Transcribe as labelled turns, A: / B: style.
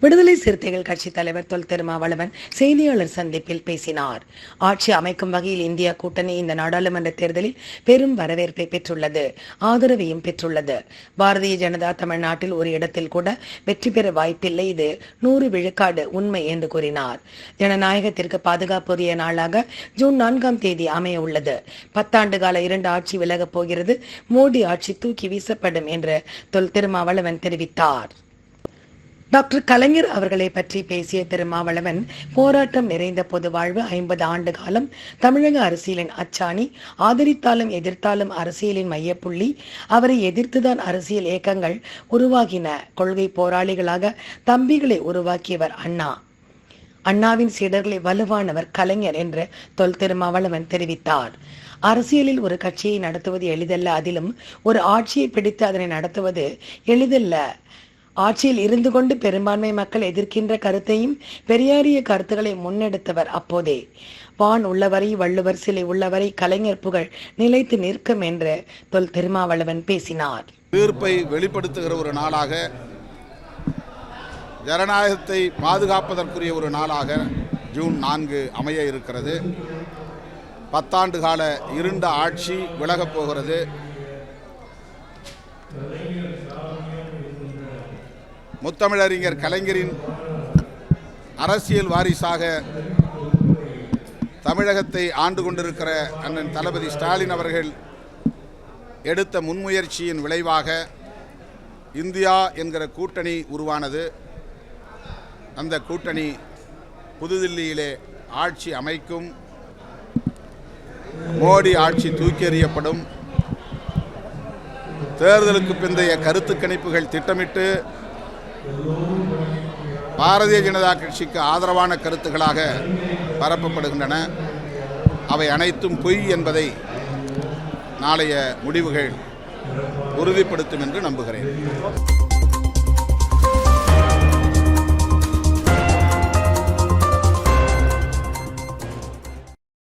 A: விடுதலை சிறுத்தைகள் கட்சி தலைவர் தொல் திருமாவளவன் செய்தியாளர் சந்திப்பில் பேசினார். ஆட்சி அமைக்கும் வகையில் இந்தியா கூட்டணி இந்த நாடாளுமன்ற தேர்தலில் பெரும் வரவேற்பை பெற்றுள்ளது ஆதரவையும் பெற்றுள்ளது. பாரதிய ஜனதா தமிழ்நாட்டில் ஒரு இடத்தில் கூட வெற்றி பெற வாய்ப்பில்லை இது நூறு விழுக்காடு உண்மை என்று கூறினார். ஜனநாயகத்திற்கு பாதுகாப்புரிய நாளாக ஜூன் நான்காம் தேதி அமைய உள்ளது. பத்தாண்டு கால இரண்டு ஆட்சி விலகப் போகிறது மோடி ஆட்சி தூக்கி வீசப்படும் என்று தொல் திருமாவளவன் தெரிவித்தார். டாக்டர் கலைஞர் அவர்களை பற்றி பேசிய திருமாவளவன் போராட்டம் நிறைந்த பொது வாழ்வு ஐம்பது ஆண்டு காலம் தமிழக அரசியலின் அச்சாணி ஆதரித்தாலும் எதிர்த்தாலும் அரசியலின் மையப்புள்ளி அவரை எதிர்த்துதான் அரசியல் இயக்கங்கள் உருவாகின. கொள்கை போராளிகளாக தம்பிகளை உருவாக்கியவர் அண்ணா. அண்ணாவின் சீடர்களை வலுவானவர் கலைஞர் என்று தொல் திருமாவளவன் தெரிவித்தார். அரசியலில் ஒரு கட்சியை நடத்துவது எளிதல்ல அதிலும் ஒரு ஆட்சியை பிடித்து அதனை நடத்துவது எளிதல்ல. ஆட்சியில் இருந்து கொண்டு பெரும்பான்மை மக்கள் எதிர்க்கின்ற கருத்தையும் பெரியாரிய கருத்துக்களை முன்னெடுத்தவர் அப்போதே. வான் உள்ளவரை வள்ளுவர் சிலை உள்ளவரை கலைஞர் புகழ் நிலைத்து நிற்கும் என்று தொல் திருமாவளவன் பேசினார்.
B: தீர்ப்பை வெளிப்படுத்துகிற ஒரு நாளாக ஜனநாயகத்தை பாதுகாப்பதற்குரிய ஒரு நாளாக ஜூன் நான்கு அமைய இருக்கிறது. பத்தாண்டு கால இருண்ட ஆட்சி விலகப் போகிறது. முத்தமிழறிஞர் கலைஞரின் அரசியல் வாரிசாக தமிழகத்தை ஆண்டு கொண்டிருக்கிற அண்ணன் தளபதி ஸ்டாலின் அவர்கள் எடுத்த முன்முயற்சியின் விளைவாக இந்தியா என்கிற கூட்டணி உருவானது. அந்த கூட்டணி புதுதில்லியிலே ஆட்சி அமைக்கும். மோடி ஆட்சி தூக்கி எறியப்படும் தேர்தலுக்கு பிந்தைய கருத்து கணிப்புகள் திட்டமிட்டு பாரதிய ஜனதா கட்சிக்கு ஆதரவான கருத்துக்களாக பரப்பப்படுகின்றன. அவை அனைத்தும் பொய் என்பதை நாளைய முடிவுகள் உறுதிப்படுத்தும் என்று நம்புகிறேன்.